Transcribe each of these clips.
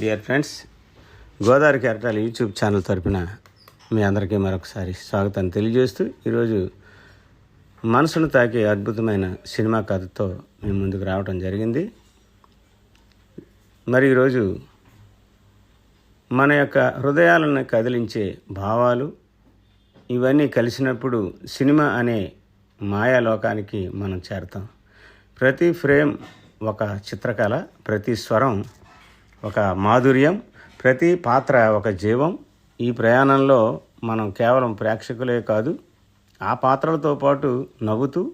Dear friends Godavari కెరటాల YouTube channel తరపున మీ అందరికీ మరొకసారి స్వాగతాన్ని తెలియజేస్తూ ఈరోజు మనసును తాకే అద్భుతమైన సినిమా కథతో మీ ముందుకు రావడం జరిగింది. మరి ఈరోజు మన యొక్క హృదయాలను కదిలించే భావాలు ఇవన్నీ కలిసినప్పుడు సినిమా అనే మాయాలోకానికి మనం చేరతాం. ప్రతి ఫ్రేమ్ ఒక చిత్రకళ ప్రతి స్వరం ఒక మాధుర్యం ప్రతి పాత్ర ఒక జీవం. ఈ ప్రయాణంలో మనం కేవలం ప్రేక్షకులే కాదు ఆ పాత్రలతో పాటు నవ్వుతూ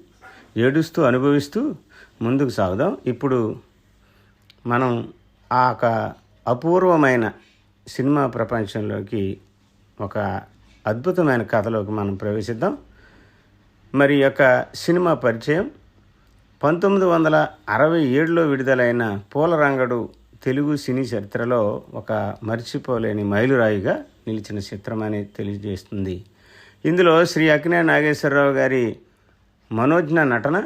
ఏడుస్తూ అనుభవిస్తూ ముందుకు సాగుదాం. ఇప్పుడు మనం ఆ ఒక అపూర్వమైన సినిమా ప్రపంచంలోకి ఒక అద్భుతమైన కథలోకి మనం ప్రవేశిద్దాం. మరి యొక్క సినిమా పరిచయం పంతొమ్మిది వందల అరవై ఏడులో విడుదలైన పూలరంగడు తెలుగు సినీ చరిత్రలో ఒక మర్చిపోలేని మైలురాయిగా నిలిచిన చిత్రం అని తెలియజేస్తుంది. ఇందులో శ్రీ అక్నే నాగేశ్వరరావు గారి మనోజ్ఞ నటన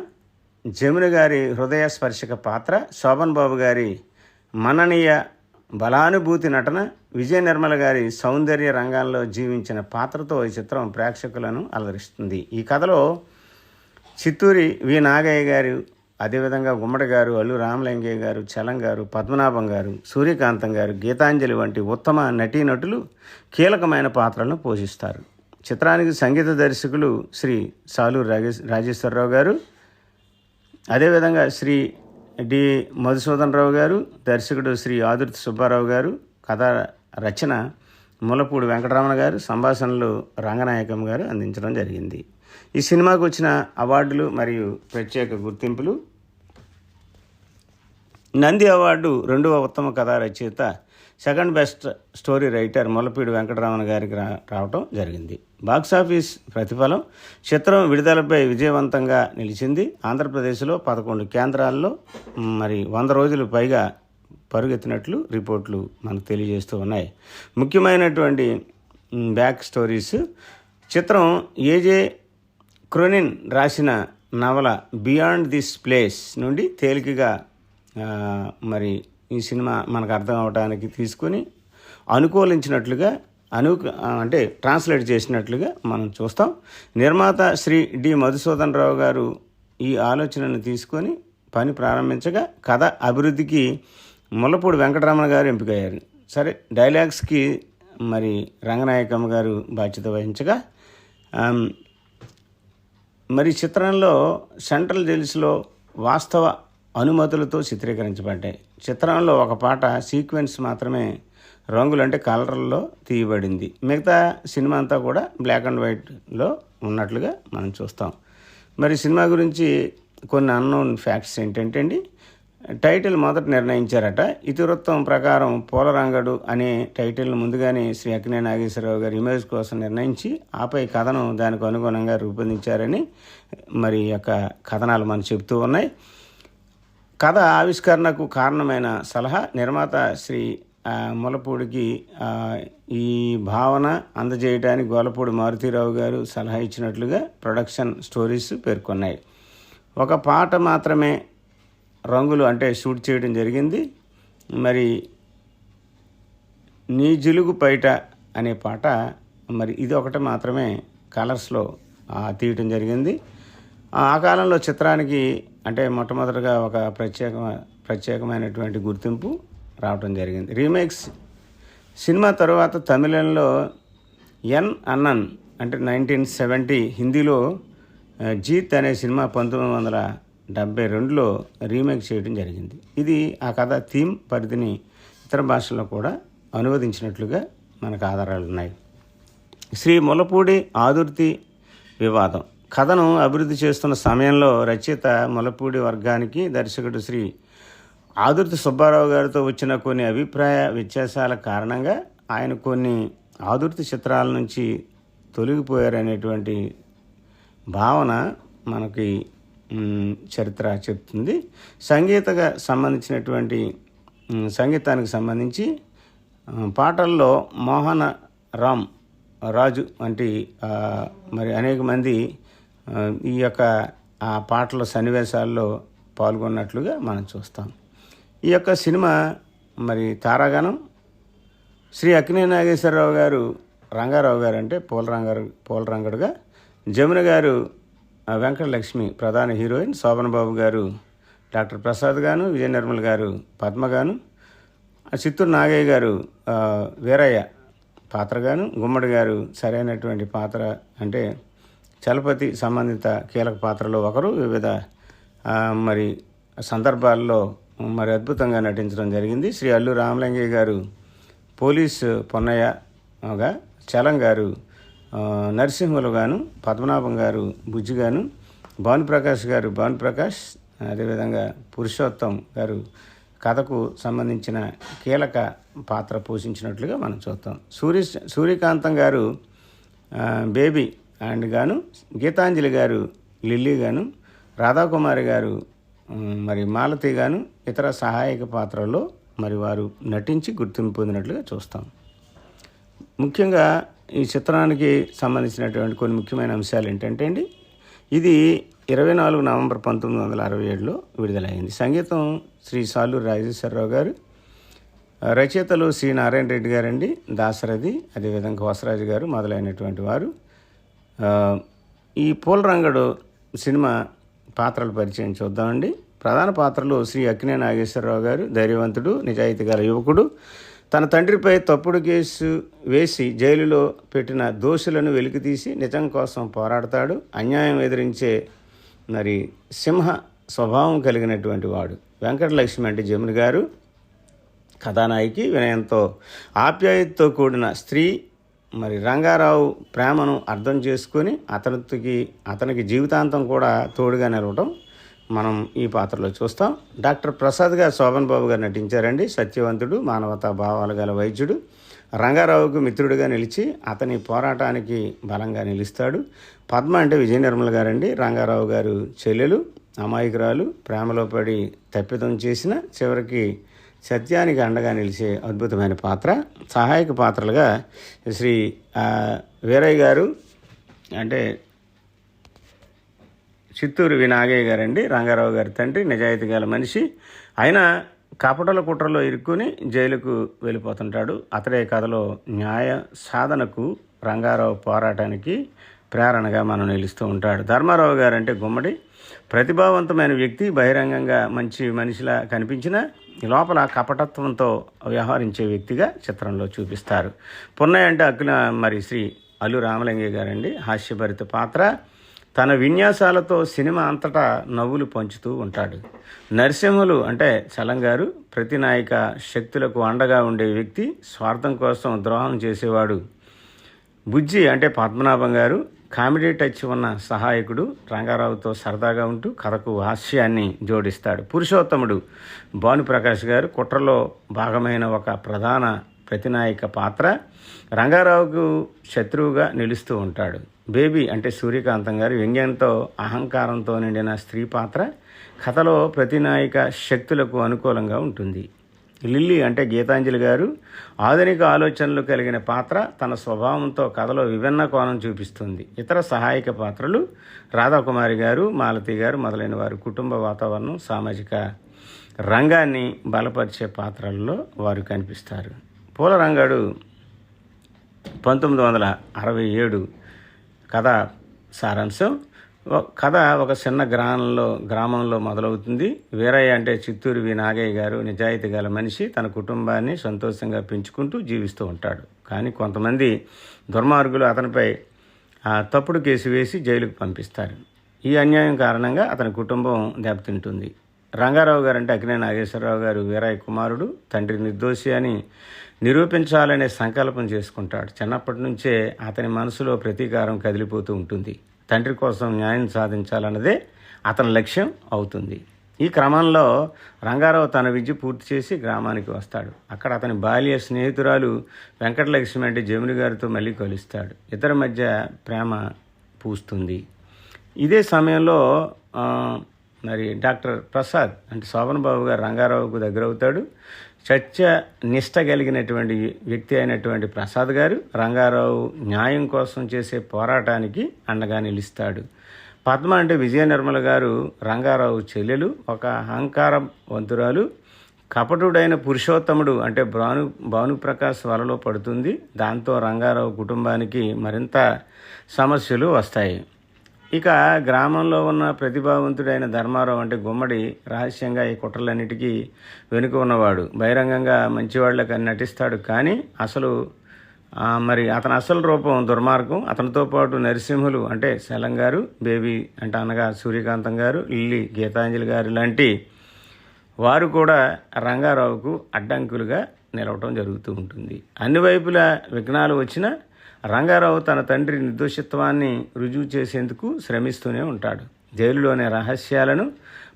జమున గారి హృదయ స్పర్శక పాత్ర శోభన్ బాబు గారి మననీయ బలానుభూతి నటన విజయ నిర్మల గారి సౌందర్య రంగాల్లో జీవించిన పాత్రతో ఈ చిత్రం ప్రేక్షకులను అలరిస్తుంది. ఈ కథలో చిత్తూరి వి నాగయ్య గారు అదేవిధంగా గుమ్మడి గారు అల్లు రామలింగయ్య గారు చలం గారు పద్మనాభం గారు సూర్యకాంతం గారు గీతాంజలి వంటి ఉత్తమ నటీనటులు కీలకమైన పాత్రలను పోషిస్తారు. చిత్రానికి సంగీత దర్శకులు శ్రీ సాలూరు రాజేశ్ రాజేశ్వరరావు గారు అదేవిధంగా శ్రీ డి మధుసూదన్ రావు గారు దర్శకుడు శ్రీ ఆదుర్తి సుబ్బారావు గారు కథ రచన ములపూడి వెంకటరమణ గారు సంభాషణలు రంగనాయకం గారు అందించడం జరిగింది. ఈ సినిమాకు వచ్చిన అవార్డులు మరియు ప్రత్యేక గుర్తింపులు. నంది అవార్డు రెండవ ఉత్తమ కథా రచయిత second best story writer Molapeedu Venkataramana గారికి రా రావటం జరిగింది. బాక్సాఫీస్ ప్రతిఫలం చిత్రం విడుదలపై విజయవంతంగా నిలిచింది. ఆంధ్రప్రదేశ్లో పదకొండు కేంద్రాల్లో మరి వంద రోజులు పైగా పరుగెత్తినట్లు రిపోర్ట్లు మనకు తెలియజేస్తూ ఉన్నాయి. ముఖ్యమైనటువంటి బ్యాక్ స్టోరీస్. చిత్రం ఏజే క్రోనిన్ రాసిన నవల బియాండ్ దిస్ ప్లేస్ నుండి తేలికగా మరి ఈ సినిమా మనకు అర్థం అవడానికి తీసుకొని అనుకూలించినట్లుగా అను అంటే ట్రాన్స్లేట్ చేసినట్లుగా మనం చూస్తాం. నిర్మాత శ్రీ డి మధుసూదన్ రావు గారు ఈ ఆలోచనను తీసుకొని పని ప్రారంభించగా కథ అభివృద్ధికి ముల్లపూడి వెంకటరమణ గారు ఎంపికయ్యారు. సరే డైలాగ్స్కి మరి రంగనాయకమ్మ గారు బాధ్యత వహించగా మరి చిత్రంలో సెంట్రల్ జైల్స్లో వాస్తవ అనుమతులతో చిత్రీకరించబడ్డాయి. చిత్రంలో ఒక పాట సీక్వెన్స్ మాత్రమే రంగులు అంటే కలర్లో తీయబడింది. మిగతా సినిమా అంతా కూడా బ్లాక్ అండ్ వైట్లో ఉన్నట్లుగా మనం చూస్తాం. మరి సినిమా గురించి కొన్ని అన్నోన్ ఫ్యాక్ట్స్ ఏంటంటే అండి టైటిల్ మొదట నిర్ణయించారట. ఇతివృత్తం ప్రకారం పోలరంగడు అనే టైటిల్ను ముందుగానే శ్రీ అక్కినే నాగేశ్వరరావు గారి ఇమేజ్ కోసం నిర్ణయించి ఆపై కథను దానికి అనుగుణంగా రూపొందించారని మరి యొక్క కథనాలు మనం చెబుతూ ఉన్నాయి. కథ ఆవిష్కరణకు కారణమైన సలహా నిర్మాత శ్రీ ములపూడికి ఈ భావన అందజేయడానికి గోలపూడి మారుతీరావు గారు సలహా ఇచ్చినట్లుగా ప్రొడక్షన్ స్టోరీస్ పేర్కొన్నాయి. ఒక పాట మాత్రమే రంగులు అంటే షూట్ చేయడం జరిగింది. మరి నీ జిలుగు పైట అనే పాట మరి ఇది ఒకటి మాత్రమే కలర్స్లో తీయటం జరిగింది. ఆ కాలంలో చిత్రానికి అంటే మొట్టమొదటిగా ఒక ప్రత్యేక ప్రత్యేకమైనటువంటి గుర్తింపు రావటం జరిగింది. రీమేక్స్ సినిమా తరువాత తమిళంలో ఎన్ అన్నన్ అంటే నైన్టీన్ సెవెంటీ హిందీలో జీత్ అనే సినిమా పంతొమ్మిది వందల డెబ్బై రెండులో రీమేక్ చేయడం జరిగింది. ఇది ఆ కథ థీమ్ పరిధిని ఇతర భాషల్లో కూడా అనువదించినట్లుగా మనకు ఆధారాలు ఉన్నాయి. శ్రీ ములపూడి ఆదుర్తి వివాదం. కథను అభివృద్ధి చేస్తున్న సమయంలో రచయిత ములపూడి వర్గానికి దర్శకుడు శ్రీ ఆదుర్తి సుబ్బారావు గారితో వచ్చిన కొన్ని అభిప్రాయ వ్యత్యాసాల కారణంగా ఆయన కొన్ని ఆదుర్తి చిత్రాల నుంచి తొలగిపోయారనేటువంటి భావన మనకి చరిత్ర చెప్తుంది. సంగీతగా సంబంధించినటువంటి సంగీతానికి సంబంధించి పాటల్లో మోహన రామ్ రాజు వంటి మరి అనేక మంది ఈ యొక్క ఆ పాటల సన్నివేశాల్లో పాల్గొన్నట్లుగా మనం చూస్తాం. ఈ యొక్క సినిమా మరి తారాగణం శ్రీ అక్కినే నాగేశ్వరరావు గారు రంగారావు గారు అంటే పూల రంగారు పూల రంగడుగా జమున గారు వెంకటలక్ష్మి ప్రధాన హీరోయిన్ శోభన్ బాబు గారు డాక్టర్ ప్రసాద్ గాను విజయ నిర్మల్ గారు పద్మ గాను చిత్తూరు నాగయ్య గారు వీరయ్య వీరయ్య పాత్రగాను గుమ్మడి గారు సరైనటువంటి పాత్ర అంటే చలపతి సంబంధిత కీలక పాత్రలో ఒకరు. వివిధ మరి సందర్భాల్లో మరి అద్భుతంగా నటించడం జరిగింది. శ్రీ అల్లు రామలింగయ్య గారు పోలీసు పొన్నయ్యగా చలం గారు నరసింహులు గాను పద్మనాభం గారు బుజ్జి గాను భానుప్రకాష్ గారు భానుప్రకాష్ అదేవిధంగా పురుషోత్తం గారు కథకు సంబంధించిన కీలక పాత్ర పోషించినట్లుగా మనం చూస్తాం. సూర్య సూర్యకాంతం గారు బేబీ అండ్ గాను గీతాంజలి గారు లిల్లీ గాను రాధాకుమారి గారు మరి మాలతి గాను ఇతర సహాయక పాత్రల్లో మరి వారు నటించి గుర్తింపు పొందినట్లుగా చూస్తాం. ముఖ్యంగా ఈ చిత్రానికి సంబంధించినటువంటి కొన్ని ముఖ్యమైన అంశాలు ఏంటంటే అండి ఇది ఇరవై నాలుగు నవంబర్ పంతొమ్మిది వందల అరవై ఏడులో విడుదలైంది. సంగీతం శ్రీ సాలూరు రాజేశ్వరరావు గారు రచయితలు శ్రీ నారాయణ రెడ్డి గారండి దాసరథి అదేవిధంగా హోసరాజు గారు మొదలైనటువంటి వారు. ఈ పూలరంగడు సినిమా పాత్రలు పరిచయం చూద్దామండి. ప్రధాన పాత్రలు శ్రీ అక్కినే నాగేశ్వరరావు గారు ధైర్యవంతుడు నిజాయితీ గల యువకుడు తన తండ్రిపై తప్పుడు కేసు వేసి జైలులో పెట్టిన దోషులను వెలికితీసి నిజం కోసం పోరాడతాడు. అన్యాయం ఎదిరించే మరి సింహ స్వభావం కలిగినటువంటి వాడు వెంకటలక్ష్మి అంటే జముని గారు. కథానాయికి వినయంతో ఆప్యాయతతో కూడిన స్త్రీ మరి రంగారావు ప్రేమను అర్థం చేసుకొని అతనికి అతనికి జీవితాంతం కూడా తోడుగా నిలవటం మనం ఈ పాత్రలో చూస్తాం. డాక్టర్ ప్రసాద్గా శోభన్ బాబు గారు నటించారండి. సత్యవంతుడు మానవతా భావాలు గల వైద్యుడు. రంగారావుకు మిత్రుడిగా నిలిచి అతని పోరాటానికి బలంగా నిలుస్తాడు. పద్మ అంటే విజయ నిర్మల గారండి. రంగారావు గారు చెల్లెలు అమాయకురాలు. ప్రేమలో పడి తప్పిదం చేసిన చివరికి సత్యానికి అండగా నిలిచే అద్భుతమైన పాత్ర. సహాయక పాత్రలుగా శ్రీ వీరయ్య గారు అంటే చిత్తూరు వి నాగయ్య గారండి రంగారావు గారి తండ్రి నిజాయితీ గల మనిషి. ఆయన కపటల కుట్రలో ఇరుక్కుని జైలుకు వెళ్ళిపోతుంటాడు. అతడే కథలో న్యాయ సాధనకు రంగారావు పోరాటానికి ప్రేరణగా మనం నిలుస్తూ ఉంటాడు. ధర్మారావు గారు అంటే గుమ్మడి. ప్రతిభావంతమైన వ్యక్తి బహిరంగంగా మంచి మనిషిలా కనిపించిన లోపల కపటత్వంతో వ్యవహరించే వ్యక్తిగా చిత్రంలో చూపిస్తారు. పున్నయ్య అంటే అక్కున మరి శ్రీ అల్లు రామలింగయ్య గారండి. హాస్యభరిత పాత్ర. తన విన్యాసాలతో సినిమా అంతటా నవ్వులు పంచుతూ ఉంటాడు. నరసింహులు అంటే చలం గారు ప్రతి నాయక శక్తులకు అండగా ఉండే వ్యక్తి స్వార్థం కోసం ద్రోహం చేసేవాడు. బుజ్జి అంటే పద్మనాభం గారు కామెడీ టచ్ ఉన్న సహాయకుడు రంగారావుతో సరదాగా ఉంటూ కథకు హాస్యాన్ని జోడిస్తాడు. పురుషోత్తముడు భానుప్రకాష్ గారు కుట్రలో భాగమైన ఒక ప్రధాన ప్రతినాయక పాత్ర. రంగారావుకు శత్రువుగా నిలుస్తూ ఉంటాడు. బేబీ అంటే సూర్యకాంతం గారు వ్యంగ్యంతో అహంకారంతో నిండిన స్త్రీ పాత్ర. కథలో ప్రతినాయక శక్తులకు అనుకూలంగా ఉంటుంది. లిల్లీ అంటే గీతాంజలి గారు ఆధునిక ఆలోచనలు కలిగిన పాత్ర. తన స్వభావంతో కథలో విభిన్న కోణం చూపిస్తుంది. ఇతర సహాయక పాత్రలు రాధాకుమారి గారు మాలతి గారు మొదలైన వారు కుటుంబ వాతావరణం సామాజిక రంగాన్ని బలపరిచే పాత్రల్లో వారు కనిపిస్తారు. పూల రంగాడు పంతొమ్మిది వందల అరవై ఏడు కథ సారాంశం. కథ ఒక చిన్న గ్రామంలో గ్రామంలో మొదలవుతుంది. వీరయ్య అంటే చిత్తూరు వి నాగయ్య గారు నిజాయితీ గల మనిషి. తన కుటుంబాన్ని సంతోషంగా పెంచుకుంటూ జీవిస్తూ ఉంటాడు. కానీ కొంతమంది దుర్మార్గులు అతనిపై ఆ, తప్పుడు కేసు వేసి జైలుకు పంపిస్తారు. ఈ అన్యాయం కారణంగా అతని కుటుంబం దెబ్బతింటుంది. రంగారావు గారు అంటే నాగేశ్వరరావు గారు వీరయ్య కుమారుడు తండ్రి నిర్దోషి అని నిరూపించాలనే సంకల్పం చేసుకుంటాడు. చిన్నప్పటి నుంచే అతని మనసులో ప్రతీకారం కదిలిపోతూ ఉంటుంది. తండ్రి కోసం న్యాయం సాధించాలన్నదే అతని లక్ష్యం అవుతుంది. ఈ క్రమంలో రంగారావు తన విద్య పూర్తి చేసి గ్రామానికి వస్తాడు. అక్కడ అతని బాల్య స్నేహితురాలు వెంకటలక్ష్మి అంటే జముని గారితో మళ్ళీ కలుస్తాడు. ఇద్దరి మధ్య ప్రేమ పూస్తుంది. ఇదే సమయంలో మరి డాక్టర్ ప్రసాద్ అంటే శోభన్ బాబు గారు రంగారావుకు దగ్గర అవుతాడు సత్య నిష్ట కలిగినటువంటి వ్యక్తి అయినటువంటి ప్రసాద్ గారు రంగారావు న్యాయం కోసం చేసే పోరాటానికి అండగా నిలుస్తాడు. పద్మ అంటే విజయ నిర్మల గారు రంగారావు చెల్లెలు ఒక అహంకారవంతురాలు కపటుడైన పురుషోత్తముడు అంటే భాను భానుప్రకాష్ వలలో పడుతుంది. దాంతో రంగారావు కుటుంబానికి మరింత సమస్యలు వస్తాయి. ఇక గ్రామంలో ఉన్న ప్రతిభావంతుడైన ధర్మారావు అంటే గుమ్మడి రహస్యంగా ఈ కుట్రలన్నిటికీ వెనుక ఉన్నవాడు. బహిరంగంగా మంచివాళ్ళకి నటిస్తాడు కానీ అసలు మరి అతని అసలు రూపం దుర్మార్గం. అతనితో పాటు నరసింహులు అంటే శలం గారు బేబీ అంటే అనగా సూర్యకాంతం గారు లిల్లీ గీతాంజలి గారు లాంటి వారు కూడా రంగారావుకు అడ్డంకులుగా నిలవటం జరుగుతూ ఉంటుంది. అన్ని వైపులా విఘ్నాలు వచ్చినా రంగారావు తన తండ్రి నిర్దోషిత్వాన్ని రుజువు చేసేందుకు శ్రమిస్తూనే ఉంటాడు. జైలులోని రహస్యాలను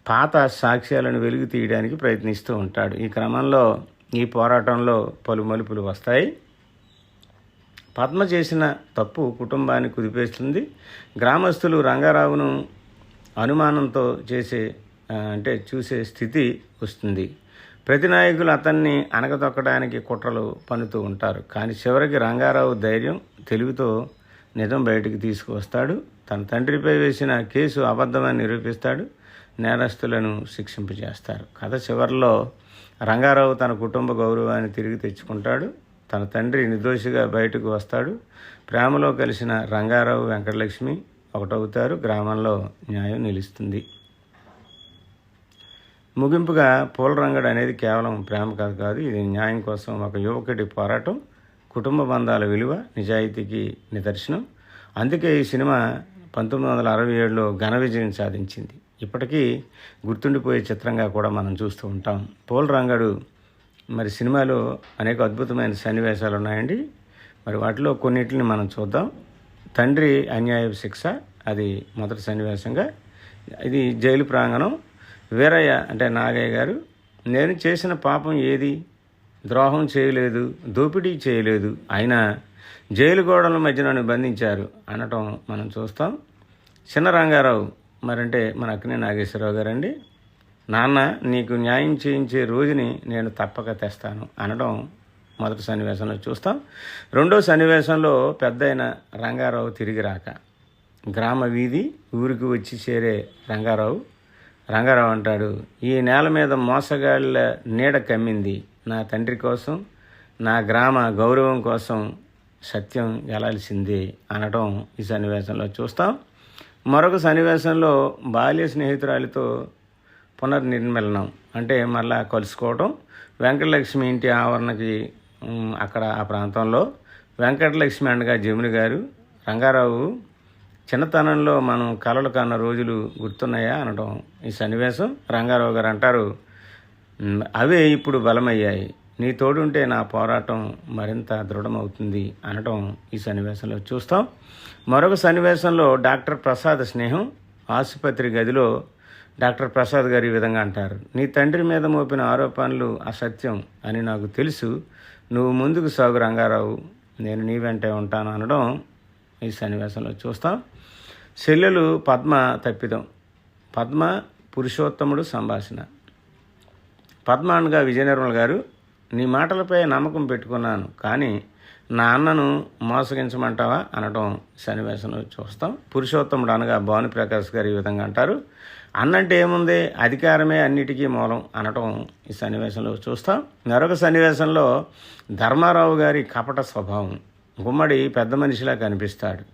పాత సాక్ష్యాలను వెలుగు తీయడానికి ప్రయత్నిస్తూ ఉంటాడు. ఈ క్రమంలో ఈ పోరాటంలో పలు మలుపులు వస్తాయి. పద్మ చేసిన తప్పు కుటుంబాన్ని కుదిపేస్తుంది. గ్రామస్తులు రంగారావును అనుమానంతో చేసే అంటే చూసే స్థితి వస్తుంది. ప్రతి నాయకులు అతన్ని అనగదొక్కడానికి కుట్రలు పన్నుతూ ఉంటారు. కానీ చివరికి రంగారావు ధైర్యం తెలివితో నిజం బయటికి తీసుకువస్తాడు. తన తండ్రిపై వేసిన కేసు అబద్ధమని నిరూపిస్తాడు. నేరస్తులను శిక్షింపజేస్తారు. కథ చివరిలో రంగారావు తన కుటుంబ గౌరవాన్ని తిరిగి తెచ్చుకుంటాడు. తన తండ్రి నిర్దోషిగా బయటకు వస్తాడు. ప్రేమలో కలిసిన రంగారావు వెంకటలక్ష్మి ఒకటవుతారు. గ్రామంలో న్యాయం నిలుస్తుంది. ముగింపుగా పూలరంగడు అనేది కేవలం ప్రేమ కథ కాదు ఇది న్యాయం కోసం ఒక యువకుడి పోరాటం కుటుంబ బంధాల విలువ నిజాయితీకి నిదర్శనం. అందుకే ఈ సినిమా పంతొమ్మిది వందల అరవై ఏడులో ఘన విజయం సాధించింది. ఇప్పటికీ గుర్తుండిపోయే చిత్రంగా కూడా మనం చూస్తూ ఉంటాం. పూలరంగడు మరి సినిమాలో అనేక అద్భుతమైన సన్నివేశాలు ఉన్నాయండి. మరి వాటిలో కొన్నిటిని మనం చూద్దాం. తండ్రి అన్యాయ శిక్ష అది మొదటి సన్నివేశంగా. ఇది జైలు ప్రాంగణం. వీరయ్య అంటే నాగయ్య గారు నేను చేసిన పాపం ఏది? ద్రోహం చేయలేదు దోపిడీ చేయలేదు. అయినా జైలు గోడల మధ్య నన్ను బంధించారు అనటం మనం చూస్తాం. చిన్న రంగారావు మరంటే మన అక్కినే నాగేశ్వరరావు గారండి. నాన్న నీకు న్యాయం చేయించే రోజుని నేను తప్పక తెస్తాను అనడం మొదటి సన్నివేశంలో చూస్తాం. రెండో సన్నివేశంలో పెద్దయిన రంగారావు తిరిగి రాక గ్రామ వీధి ఊరికి వచ్చి చేరే రంగారావు రంగారావు అంటాడు ఈ నేల మీద మోసగాళ్ళ నీడ కమ్మింది. నా తండ్రి కోసం నా గ్రామ గౌరవం కోసం సత్యం గెలాల్సిందే అనటం ఈ సన్నివేశంలో చూస్తాం. మరొక సన్నివేశంలో బాల్య స్నేహితురాలితో పునర్నిర్మలనం అంటే మళ్ళా కలుసుకోవటం. వెంకటలక్ష్మి ఇంటి ఆవరణకి అక్కడ ఆ ప్రాంతంలో వెంకటలక్ష్మి అండగా జముని గారు రంగారావు చిన్నతనంలో మనం కలలు కన్న రోజులు గుర్తున్నాయా అనడం ఈ సన్నివేశం? రంగారావు గారు అంటారు అవే ఇప్పుడు బలమయ్యాయి. నీ తోడుంటే నా పోరాటం మరింత దృఢమవుతుంది అనటం ఈ సన్నివేశంలో చూస్తాం. మరొక సన్నివేశంలో డాక్టర్ ప్రసాద్ స్నేహం ఆసుపత్రి గదిలో డాక్టర్ ప్రసాద్ గారు ఈ విధంగా అంటారు నీ తండ్రి మీద మోపిన ఆరోపణలు అసత్యం అని నాకు తెలుసు. నువ్వు ముందుకు సాగు రంగారావు నేను నీ వెంటే ఉంటాను అనడం ఈ సన్నివేశంలో చూస్తాం. శల్యులు పద్మ తప్పిదం. పద్మ పురుషోత్తముడు సంభాషణ. పద్మాన్గా విజయనిర్మల గారు నీ మాటలపై నమ్మకం పెట్టుకున్నాను కానీ నా అన్నను మోసగించమంటావా? అనటం సన్నివేశంలో చూస్తాం. పురుషోత్తముడు అనగా భానుప్రకాష్ గారు ఈ విధంగా అంటారు. అన్నంటే ఏముంది? అధికారమే అన్నిటికీ మూలం అనటం ఈ సన్నివేశంలో చూస్తాం. మరొక సన్నివేశంలో ధర్మారావు గారి కపట స్వభావం. గుమ్మడి పెద్ద మనిషిలా కనిపిస్తాడు.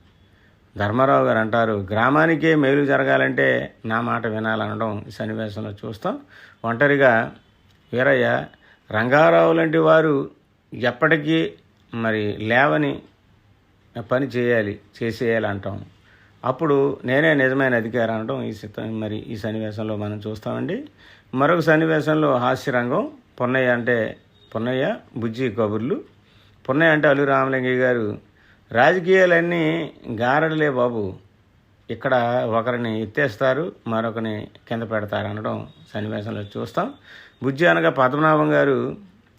ధర్మారావు గారు అంటారు గ్రామానికే మేలు జరగాలంటే నా మాట వినాలనడం ఈ సన్నివేశంలో చూస్తాం. ఒంటరిగా వీరయ్య రంగారావు లాంటి వారు ఎప్పటికీ మరి లేవని పని చేయాలి చేసేయాలి అంటాం అప్పుడు నేనే నిజమైన అధికారం అనడం ఈ చిత్రం మరి ఈ సన్నివేశంలో మనం చూస్తామండి. మరొక సన్నివేశంలో హాస్యరంగం పొన్నయ్య అంటే పొన్నయ్య బుజ్జి కబుర్లు పున్నయ్య అంటే అల్లు రామలింగయ్య గారు రాజకీయాలన్నీ గారడలే బాబు. ఇక్కడ ఒకరిని ఎత్తేస్తారు మరొకరిని కింద పెడతారు అనడం సన్నివేశంలో చూస్తాం. బుజ్జి అనగా పద్మనాభం గారు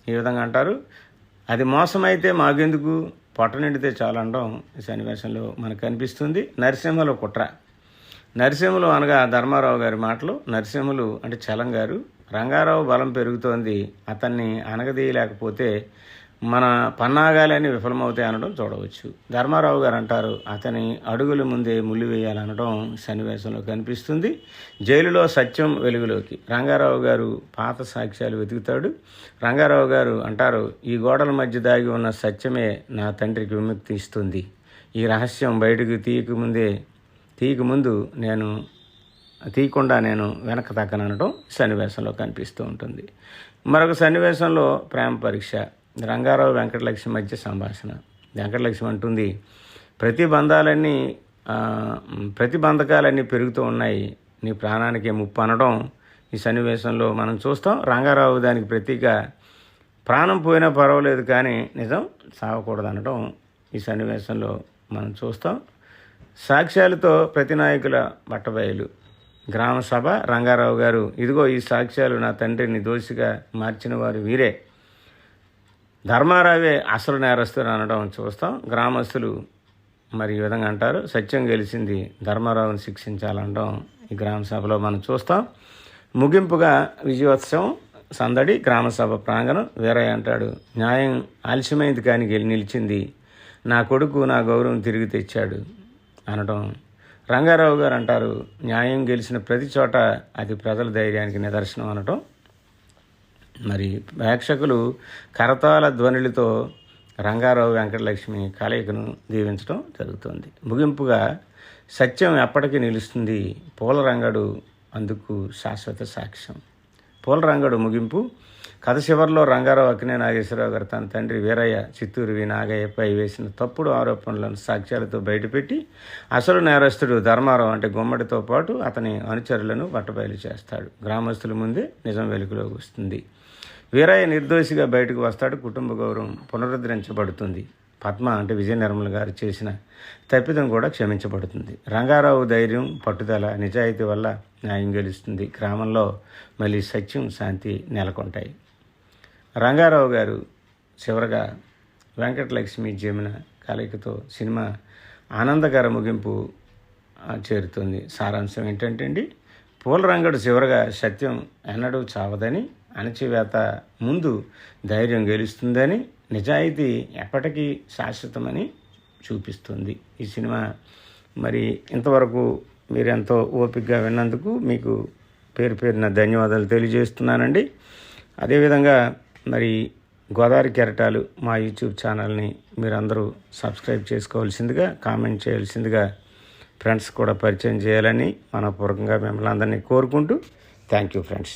ఈ విధంగా అంటారు. అది మోసమైతే మాకెందుకు? పొట్ట నిండితే చాలు అనడం ఈ సన్నివేశంలో మనకు కనిపిస్తుంది. నరసింహలో కుట్ర. నరసింహులు అనగా ధర్మారావు గారి మాటలు. నరసింహులు అంటే చలం గారు. రంగారావు బలం పెరుగుతోంది. అతన్ని అనగదీయలేకపోతే మన పన్నాగాలన్నీ విఫలమవుతాయి అనడం చూడవచ్చు. ధర్మారావు గారు అంటారు అతని అడుగుల ముందే ముళ్ళు వేయాలనడం సన్నివేశంలో కనిపిస్తుంది. జైలులో సత్యం వెలుగులోకి. రంగారావు గారు పాత సాక్ష్యాలు వెతుకుతాడు. రంగారావు గారు అంటారు ఈ గోడల మధ్య దాగి ఉన్న సత్యమే నా తండ్రికి విముక్తి ఇస్తుంది. ఈ రహస్యం బయటకు తీయక ముందే ముందు నేను తీయకుండా నేను వెనక తగ్గనడం సన్నివేశంలో కనిపిస్తూ ఉంటుంది. మరొక సన్నివేశంలో ప్రేమ పరీక్ష. రంగారావు వెంకటలక్ష్మి మధ్య సంభాషణ. వెంకటలక్ష్మి అంటుంది ప్రతి బంధాలన్నీ ప్రతి బంధకాలన్నీ పెరుగుతూ ఉన్నాయి. నీ ప్రాణానికి ముప్పు అనడం ఈ సన్నివేశంలో మనం చూస్తాం. రంగారావు దానికి ప్రతీక ప్రాణం పోయినా పర్వాలేదు కానీ నిజం సాగకూడదు అనడం ఈ సన్నివేశంలో మనం చూస్తాం. సాక్ష్యాలతో ప్రతి నాయకుల బట్టబయలు. గ్రామ సభ రంగారావు గారు ఇదిగో ఈ సాక్ష్యాలు నా తండ్రిని దోషిగా మార్చిన వారు వీరే. ధర్మారావే అసలు నేరస్తులు అనడం చూస్తాం. గ్రామస్తులు మరి ఈ విధంగా అంటారు. సత్యం గెలిచింది ధర్మారావుని శిక్షించాలనడం ఈ గ్రామ సభలో మనం చూస్తాం. ముగింపుగా విజయోత్సవం సందడి గ్రామసభ ప్రాంగణం. వీరయ్య అంటాడు న్యాయం ఆలస్యమైంది కానీ గెలి నిలిచింది. నా కొడుకు నా గౌరవం తిరిగి తెచ్చాడు అనడం. రంగారావు గారు అంటారు న్యాయం గెలిచిన ప్రతి చోట అది ప్రజల ధైర్యానికి నిదర్శనం అనటం మరి ప్రేక్షకులు కరతాళ ధ్వనులతో రంగారావు వెంకటలక్ష్మి కలయికను దీవించడం జరుగుతుంది. ముగింపుగా సత్యం ఎప్పటికీ నిలుస్తుంది. పూలరంగడు అందుకు శాశ్వత సాక్ష్యం. పూలరంగడు ముగింపు. కథ చివరిలో రంగారావు అక్కినే నాగేశ్వరరావు గారు తన తండ్రి వీరయ్య చిత్తూరు వి నాగయ్యపై వేసిన తప్పుడు ఆరోపణలను సాక్ష్యాలతో బయటపెట్టి అసలు నేరస్తుడు ధర్మారావు అంటే గుమ్మడితో పాటు అతని అనుచరులను బట్టబయలు చేస్తాడు. గ్రామస్తుల ముందే నిజం వెలుగులోకి వస్తుంది. వీరయ్య నిర్దోషిగా బయటకు వస్తాడు. కుటుంబ గౌరవం పునరుద్ధరించబడుతుంది. పద్మ అంటే విజయ నిర్మల్ గారు చేసిన తప్పిదం కూడా క్షమించబడుతుంది. రంగారావు ధైర్యం పట్టుదల నిజాయితీ వల్ల న్యాయం గెలుస్తుంది. గ్రామంలో మళ్ళీ సత్యం శాంతి నెలకొంటాయి. రంగారావు గారు చివరగా వెంకటలక్ష్మి జమున కలయికతో సినిమా ఆనందకర ముగింపు చేరుతుంది. సారాంశం ఏంటంటే అండి పూలరంగడు చివరగా సత్యం ఎన్నడూ చావదని అణచివేత ముందు ధైర్యం గెలుస్తుందని నిజాయితీ ఎప్పటికీ శాశ్వతమని చూపిస్తుంది. ఈ సినిమా మరి ఇంతవరకు మీరు ఎంతో ఓపికగా విన్నందుకు మీకు పేరు పేరున ధన్యవాదాలు తెలియజేస్తున్నానండి. అదేవిధంగా మరి గోదావరి కెరటాలు మా యూట్యూబ్ ఛానల్ని మీరందరూ సబ్స్క్రైబ్ చేసుకోవాల్సిందిగా కామెంట్ చేయాల్సిందిగా ఫ్రెండ్స్ కూడా పరిచయం చేయాలని మనపూర్వకంగా మిమ్మల్ని అందరినీ కోరుకుంటూ thank you friends.